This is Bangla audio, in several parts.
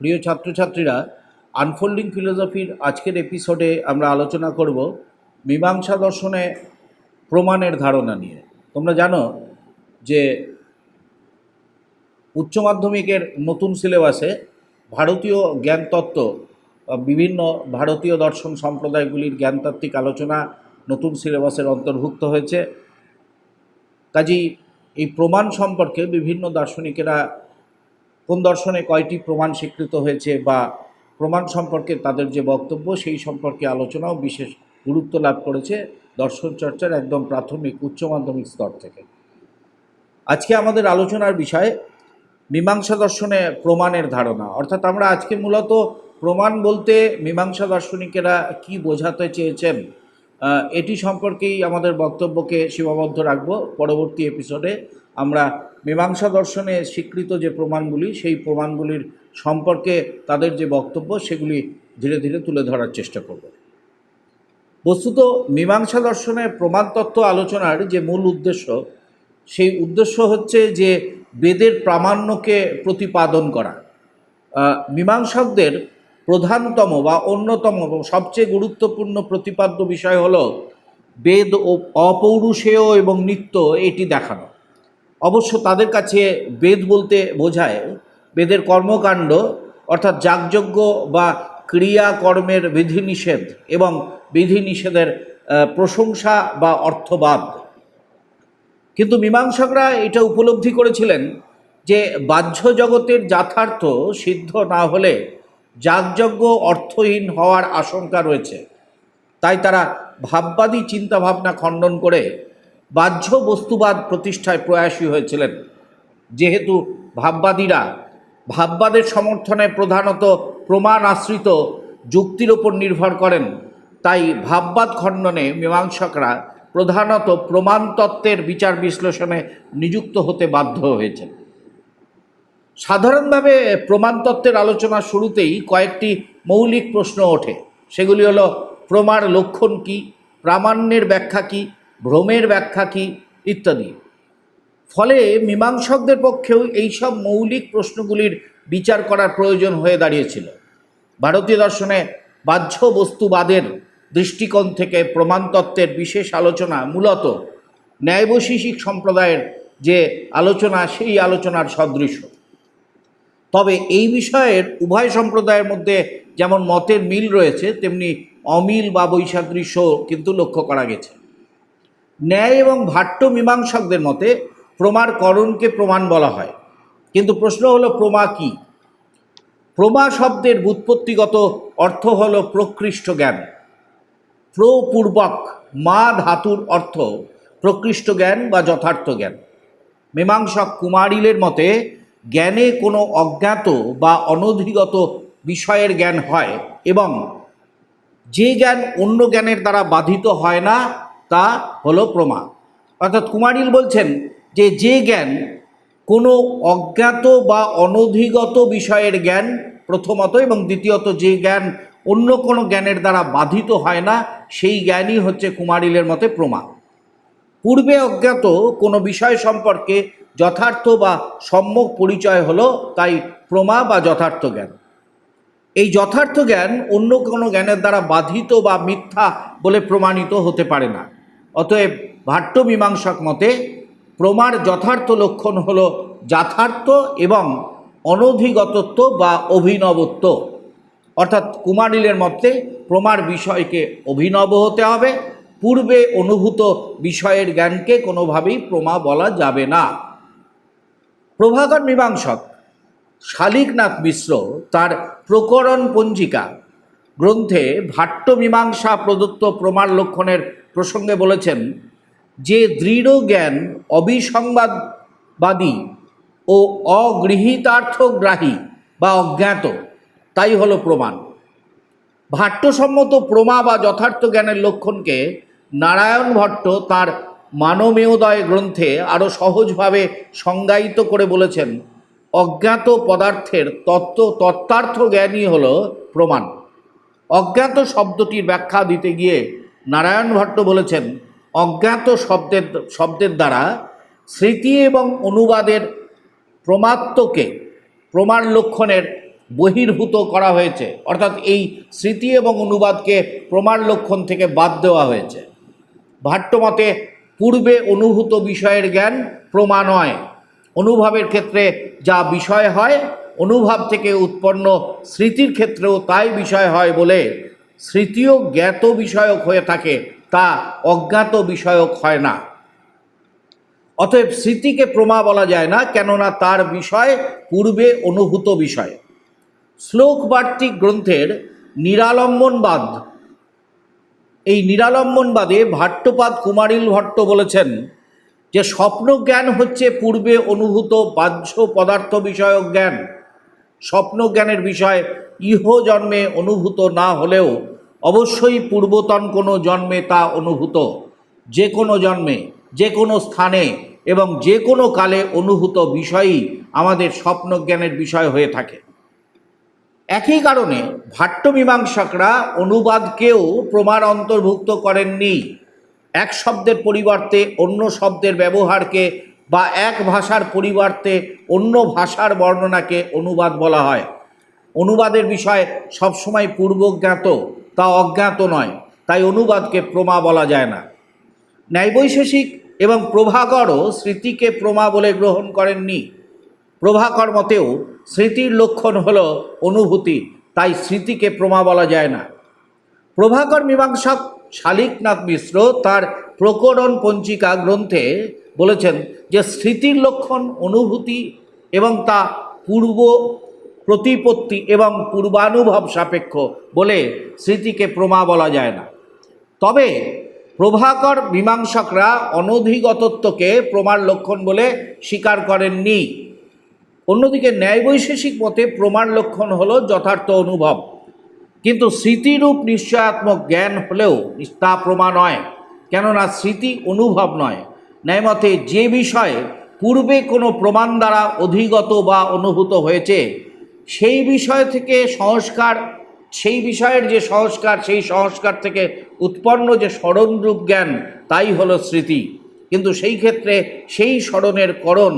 প্রিয় ছাত্রছাত্রীরা আনফোল্ডিং ফিলোসফির আজকের এপিসোডে আমরা আলোচনা করব মীমাংসা দর্শনে প্রমাণের ধারণা নিয়ে। তোমরা জানো যে উচ্চ মাধ্যমিকের নতুন সিলেবাসে ভারতীয় জ্ঞানতত্ত্ব বিভিন্ন ভারতীয় দর্শন সম্প্রদায়গুলির জ্ঞানতাত্ত্বিক আলোচনা নতুন সিলেবাসের অন্তর্ভুক্ত হয়েছে। কাজেই এই প্রমাণ সম্পর্কে বিভিন্ন দার্শনিকেরা কোন দর্শনে কয়টি প্রমাণ স্বীকৃত হয়েছে বা প্রমাণ সম্পর্কে তাদের যে বক্তব্য, সেই সম্পর্কে আলোচনাও বিশেষ গুরুত্ব লাভ করেছে দর্শন চর্চার একদম প্রাথমিক উচ্চ মাধ্যমিক স্তর থেকে। আজকে আমাদের আলোচনার বিষয় মীমাংসা দর্শনে প্রমাণের ধারণা। অর্থাৎ আমরা আজকে মূলত প্রমাণ বলতে মীমাংসা দার্শনিকেরা কি বোঝাতে চেয়েছেন এটি সম্পর্কেই আমাদের বক্তব্যকে সীমাবদ্ধ রাখব। পরবর্তী এপিসোডে আমরা মীমাংসা দর্শনে স্বীকৃত যে প্রমাণগুলি, সেই প্রমাণগুলির সম্পর্কে তাদের যে বক্তব্য, সেগুলি ধীরে ধীরে তুলে ধরার চেষ্টা করব। বস্তুত মীমাংসা দর্শনে প্রমাণতত্ত্ব আলোচনার যে মূল উদ্দেশ্য, সেই উদ্দেশ্য হচ্ছে যে বেদের প্রামাণ্যকে প্রতিপাদন করা। মীমাংসকদের প্রধানতম বা অন্যতম এবং সবচেয়ে গুরুত্বপূর্ণ প্রতিপাদ্য বিষয় হল বেদ ও অপৌরুষেয় এবং নিত্য এটি দেখানো। অবশ্য তাদের কাছে বেদ বলতে বোঝায় বেদের কর্মকাণ্ড, অর্থাৎ যাগযজ্ঞ বা ক্রিয়াকর্মের বিধিনিষেধ এবং বিধিনিষেধের প্রশংসা বা অর্থবাদ। কিন্তু মীমাংসকরা এটা উপলব্ধি করেছিলেন যে বাহ্য জগতের যথার্থ সিদ্ধ না হলে যাগযজ্ঞ অর্থহীন হওয়ার আশঙ্কা রয়েছে। তাই তারা ভাববাদী চিন্তাভাবনা খণ্ডন করে বাহ্য বস্তুবাদ প্রতিষ্ঠায় প্রয়াসী হয়েছিলেন। যেহেতু ভাববাদীরা ভাববাদের সমর্থনে প্রধানত প্রমাণ আশ্রিত যুক্তির ওপর নির্ভর করেন, তাই ভাববাদ খণ্ডনে মীমাংসকরা প্রধানত প্রমাণতত্ত্বের বিচার বিশ্লেষণে নিযুক্ত হতে বাধ্য হয়েছেন। সাধারণভাবে প্রমাণতত্ত্বের আলোচনা শুরুতেই কয়েকটি মৌলিক প্রশ্ন ওঠে। সেগুলি হলো প্রমার লক্ষণ কি? প্রামাণ্যের ব্যাখ্যা কি? ভ্রমের ব্যাখ্যা কি? ইত্যাদি। ফলে মীমাংসকদের পক্ষেও এইসব মৌলিক প্রশ্নগুলির বিচার করার প্রয়োজন হয়ে দাঁড়িয়েছিল। ভারতীয় দর্শনে বাহ্য বস্তুবাদের দৃষ্টিকোণ থেকে প্রমাণতত্ত্বের বিশেষ আলোচনা মূলত ন্যায়বৈশিষিক সম্প্রদায়ের যে আলোচনা, সেই আলোচনার সদৃশ তবে এই বিষয়ের উভয় সম্প্রদায়ের মধ্যে যেমন মতের মিল রয়েছে, তেমনি অমিল বা বৈসাদৃশ্য কিন্তু লক্ষ্য করা গেছে। ন্যায় এবং ভাট্য মীমাংসকদের মতে প্রমার করণকে প্রমাণ বলা হয়। কিন্তু প্রশ্ন হলো, প্রমা কি? প্রমা শব্দের ব্যুৎপত্তিগত অর্থ হল প্রকৃষ্ট জ্ঞান। প্রপূর্বক মা ধাতুর অর্থ প্রকৃষ্ট জ্ঞান বা যথার্থ জ্ঞান। মীমাংসক কুমারিলের মতে জ্ঞানে কোনো অজ্ঞাত বা অনধিগত বিষয়ের জ্ঞান হয় এবং যে জ্ঞান অন্য জ্ঞানের দ্বারা বাধিত হয় না, তা হলো প্রমা অর্থাৎ কুমারিল বলছেন যে যে জ্ঞান কোনো অজ্ঞাত বা অনধিগত বিষয়ের জ্ঞান প্রথমত এবং দ্বিতীয়ত যে জ্ঞান অন্য কোনো জ্ঞানের দ্বারা বাধিত হয় না, সেই জ্ঞানই হচ্ছে কুমারিলের মতে প্রমা পূর্বে অজ্ঞাত কোনো বিষয় সম্পর্কে যথার্থ বা সম্যক পরিচয় হলো তাই প্রমা বা যথার্থ জ্ঞান। এই যথার্থ জ্ঞান অন্য কোনো জ্ঞানের দ্বারা বাধিত বা মিথ্যা বলে প্রমাণিত হতে পারে না। অতএব ভাট্য মীমাংসক মতে প্রমার যথার্থ লক্ষণ হল যথার্থ এবং অনধিগতত্ব বা অভিনবত্ব। অর্থাৎ কুমারিলের মতে প্রমার বিষয়কে অভিনব হতে হবে, পূর্বে অনুভূত বিষয়ের জ্ঞানকে কোনোভাবেই প্রমা বলা যাবে না। প্রভাকর মীমাংসক শালিকনাথ মিশ্র তার প্রকরণ পঞ্জিকা গ্রন্থে ভাট্য মীমাংসা প্রদত্ত প্রমাণ লক্ষণের প্রসঙ্গে বলেছেন, যে দৃঢ় জ্ঞান অবিসংবাদবাদী ও অগৃহীতার্থগ্রাহী বা অজ্ঞাত, তাই হলো প্রমাণ। ভাট্যসম্মত প্রমা বা যথার্থ জ্ঞানের লক্ষণকে নারায়ণ ভট্ট তার মানমেয়োদয় গ্রন্থে আরও সহজভাবে সংজ্ঞায়িত করে বলেছেন, অজ্ঞাত পদার্থের তত্ত্ব তত্ত্বার্থ জ্ঞানই হল প্রমাণ। অজ্ঞাত শব্দটির ব্যাখ্যা দিতে গিয়ে নারায়ণ ভট্ট বলেছেন, অজ্ঞাত শব্দের শব্দের দ্বারা স্মৃতি এবং অনুবাদের প্রমাত্মকে প্রমাণ লক্ষণের বহির্ভূত করা হয়েছে। অর্থাৎ এই স্মৃতি এবং অনুবাদকে প্রমাণ লক্ষণ থেকে বাদ দেওয়া হয়েছে। ভাট্টমতে পূর্বে অনুভূত বিষয়ের জ্ঞান প্রমাণ নয় অনুভবের ক্ষেত্রে যা বিষয় হয়, অনুভব থেকে উৎপন্ন স্মৃতির ক্ষেত্রেও তাই বিষয় হয় বলে স্মৃতিও জ্ঞাত বিষয়ক হয়ে থাকে, তা অজ্ঞাত বিষয়ক হয় না। অতএব স্মৃতিকে প্রমা বলা যায় না, কেননা তার বিষয় পূর্বে অনুভূত বিষয়। শ্লোকবার্তিক গ্রন্থের নিরালম্বনবাদ এই নিরালম্বনবাদে ভাট্টপাদ কুমারিল ভট্ট বলেছেন যে স্বপ্ন জ্ঞান হচ্ছে পূর্বে অনুভূত বাহ্য পদার্থ বিষয়ক জ্ঞান। স্বপ্ন জ্ঞানের বিষয় ইহ জন্মে অনুভূত না হলেও অবশ্যই পূর্বতন কোনো জন্মে তা অনুভূত। যে কোনো জন্মে, যে কোনো স্থানে এবং যে কোনো কালে অনুভূত বিষয়ই আমাদের স্বপ্ন জ্ঞানের বিষয় হয়ে থাকে। একই কারণে ভাট্টমীমাংসকরা অনুবাদকেও প্রমাণ অন্তর্ভুক্ত করেননি। এক শব্দের পরিবর্তে অন্য শব্দের ব্যবহারকে বা এক ভাষার পরিবর্তে অন্য ভাষার বর্ণনাকে অনুবাদ বলা হয়। অনুবাদের বিষয় সবসময় পূর্বজ্ঞাত, তা অজ্ঞাত নয়, তাই অনুবাদকে প্রমা বলা যায় না। ন্যায়বৈশেষিক এবং প্রভাকরও স্মৃতিকে প্রমা বলে গ্রহণ করেননি। প্রভাকর মতেও স্মৃতির লক্ষণ হল অনুভূতি, তাই স্মৃতিকে প্রমা বলা যায় না। প্রভাকর মীমাংসক শালিকনাথ মিশ্র তার প্রকরণ পঞ্চিকা গ্রন্থে বলেছেন যে স্মৃতির লক্ষণ অনুভূতি এবং তা পূর্ব প্রতিপত্তি এবং পূর্বানুভব সাপেক্ষ বলে স্মৃতিকে প্রমা বলা যায় না। তবে প্রভাকর মীমাংসকরা অনধিগতত্বকে প্রমার লক্ষণ বলে স্বীকার করেননি। অন্যদিকে ন্যায়বৈশেষিক মতে প্রমাণ লক্ষণ হলো যথার্থ অনুভব। কিন্তু স্মৃতিরূপ নিশ্চয়াত্মক জ্ঞান হলেও তা প্রমা নয় কেননা স্মৃতি অনুভব নয়। ন্যায়মতে যে বিষয়ে পূর্বে কোনো প্রমাণ দ্বারা অধিগত বা অনুভূত হয়েছে, সেই বিষয় থেকে সংস্কার, সেই বিষয়ের যে সংস্কার, সেই সংস্কার থেকে উৎপন্ন যে স্মরণরূপ জ্ঞান, তাই হলো স্মৃতি। কিন্তু সেই ক্ষেত্রে সেই স্মরণের করণ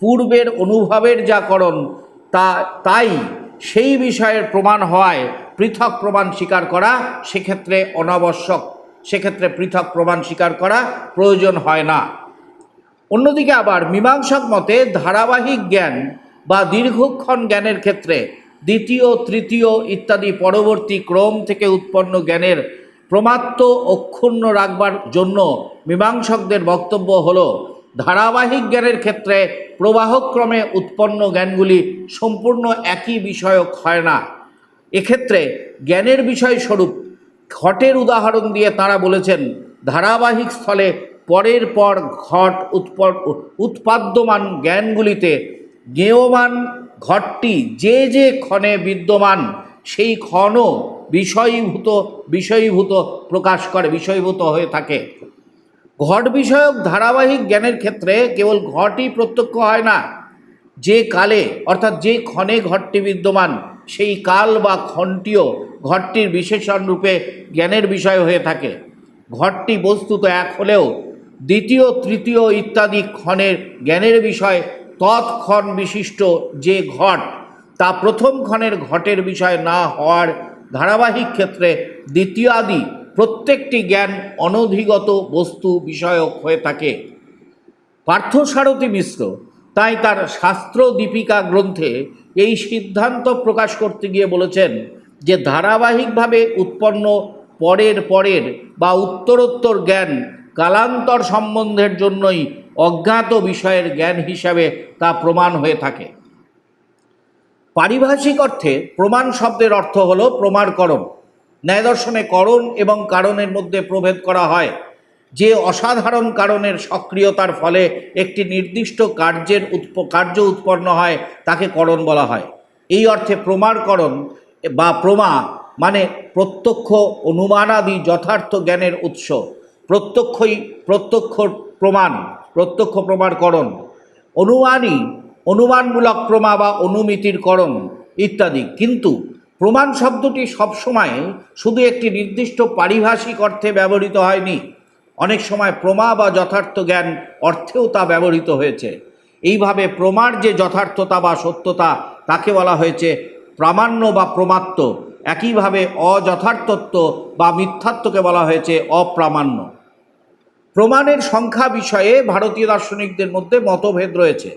পূর্বের অনুভবের যা করণ, তা, তাই সেই বিষয়ের প্রমাণ হওয়ায় পৃথক প্রমাণ স্বীকার করা সেক্ষেত্রে অনাবশ্যক। সেক্ষেত্রে পৃথক প্রমাণ স্বীকার করা প্রয়োজন হয় না। অন্যদিকে আবার মীমাংসক মতে ধারাবাহিক জ্ঞান বা দীর্ঘক্ষণ জ্ঞানের ক্ষেত্রে দ্বিতীয়, তৃতীয় ইত্যাদি পরবর্তী ক্রম থেকে উৎপন্ন জ্ঞানের প্রমাত্ম অক্ষুণ্ণ রাখবার জন্য মীমাংসকদের বক্তব্য হল ধারাবাহিক জ্ঞানের ক্ষেত্রে প্রবাহক্রমে উৎপন্ন জ্ঞানগুলি সম্পূর্ণ একই বিষয়ক হয় না। এক্ষেত্রে জ্ঞানের বিষয়স্বরূপ ঘটের উদাহরণ দিয়ে তারা বলেছেন, ধারাবাহিক স্থলে পরের পর ঘট উৎপ- উৎপাদ্যমান জ্ঞানগুলিতে জ্ঞেয়মান ঘটটি যে যে ক্ষণে বিদ্যমান, সেই ক্ষণও বিষয়ীভূত বিষয়ীভূত প্রকাশ করে, বিষয়ীভূত হয়ে থাকে। ঘট বিষয়ক ধারাবাহিক জ্ঞানের ক্ষেত্রে কেবল ঘটই প্রত্যক্ষ হয় না। যে কালে, অর্থাৎ যে ক্ষণে ঘরটি বিদ্যমান, সেই কাল বা ক্ষণটিও ঘরটির বিশেষণ রূপে জ্ঞানের বিষয় হয়ে থাকে। ঘরটি বস্তুত এক হলেও দ্বিতীয়, তৃতীয় ইত্যাদি ক্ষণের জ্ঞানের বিষয় তৎক্ষণ বিশিষ্ট যে ঘট, তা প্রথম ক্ষণের ঘটের বিষয় না হওয়ার ধারাবাহিক ক্ষেত্রে দ্বিতীয় আদি প্রত্যেকটি জ্ঞান অনধিগত বস্তু বিষয়ক হয়ে থাকে। পার্থসারথী মিশ্র তাই তার শাস্ত্র দীপিকা গ্রন্থে এই সিদ্ধান্ত প্রকাশ করতে গিয়ে বলেছেন যে ধারাবাহিকভাবে উৎপন্ন পরের পরের বা উত্তরোত্তর জ্ঞান কালান্তর সম্বন্ধের জন্যই অজ্ঞাত বিষয়ের জ্ঞান হিসাবে তা প্রমাণ হয়ে থাকে। পারিভাষিক অর্থে প্রমাণ শব্দের অর্থ হল প্রমাণকরণ। ন্যায়দর্শনে করণ এবং কারণের মধ্যে প্রভেদ করা হয়। যে অসাধারণ কারণের সক্রিয়তার ফলে একটি নির্দিষ্ট কার্যের উৎপ, কার্য উৎপন্ন হয়, তাকে করণ বলা হয়। এই অর্থে প্রমাণকরণ বা প্রমা মানে প্রত্যক্ষ অনুমানাদি যথার্থ জ্ঞানের উৎস। প্রত্যক্ষই, প্রত্যক্ষ প্রমাণ, প্রত্যক্ষ প্রমাণকরণ। অনুমানই, অনুমানমূলক প্রমা বা অনুমিতির করণ ইত্যাদি। কিন্তু প্রমাণ শব্দটি সবসময় শুধু একটি নির্দিষ্ট পারিভাষিক অর্থে ব্যবহৃত হয়নি। অনেক সময় প্রমা বা যথার্থ জ্ঞান অর্থেও তা ব্যবহৃত হয়েছে। এইভাবে প্রমার যে যথার্থতা বা সত্যতা, তাকে বলা হয়েছে প্রামাণ্য বা প্রমাত্ম একইভাবে অযথার্থত্ব বা মিথ্যাত্বকে বলা হয়েছে অপ্রামাণ্য। প্রমাণের সংখ্যা বিষয়ে ভারতীয় দার্শনিকদের মধ্যে মতভেদ রয়েছে।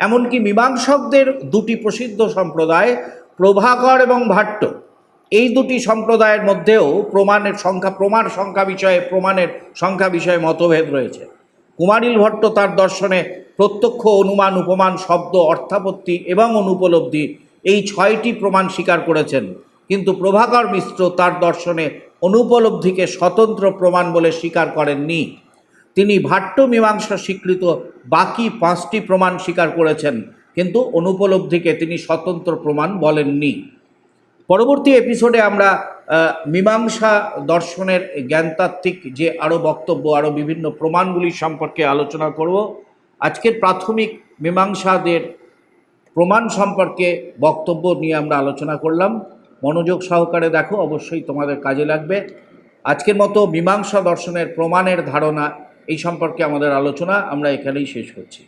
এমনকি মীমাংসকদের দুটি প্রসিদ্ধ সম্প্রদায় প্রভাকর এবং ভাট্ট, এই দুটি সম্প্রদায়ের মধ্যেও প্রমাণের সংখ্যা, প্রমাণ সংখ্যা বিষয়ে, প্রমাণের সংখ্যা বিষয়ে মতভেদ রয়েছে। কুমারিল ভট্ট তার দর্শনে প্রত্যক্ষ অনুমান, উপমান, শব্দ, অর্থাপত্তি এবং অনুপলব্ধি এই ছয়টি প্রমাণ স্বীকার করেছেন। কিন্তু প্রভাকর মিশ্র তার দর্শনে অনুপলব্ধিকে স্বতন্ত্র প্রমাণ বলে স্বীকার করেননি। তিনি ভাট্ট মীমাংসা স্বীকৃত বাকি পাঁচটি প্রমাণ স্বীকার করেছেন। কিন্তু অনুপলব্ধিকে তিনি স্বতন্ত্র প্রমাণ বলেননি। পরবর্তী এপিসোডে আমরা মীমাংসা দর্শনের জ্ঞানতাত্ত্বিক যে আরও বক্তব্য আরও বিভিন্ন প্রমাণগুলি সম্পর্কে আলোচনা করব। আজকের প্রাথমিক মীমাংসাদের প্রমাণ সম্পর্কে বক্তব্য নিয়ে আমরা আলোচনা করলাম। মনোযোগ সহকারে দেখো, অবশ্যই তোমাদের কাজে লাগবে। আজকের মতো মীমাংসা দর্শনের প্রমাণের ধারণা এই সম্পর্কে আমাদের আলোচনা, আমরা এখানেই শেষ করছি।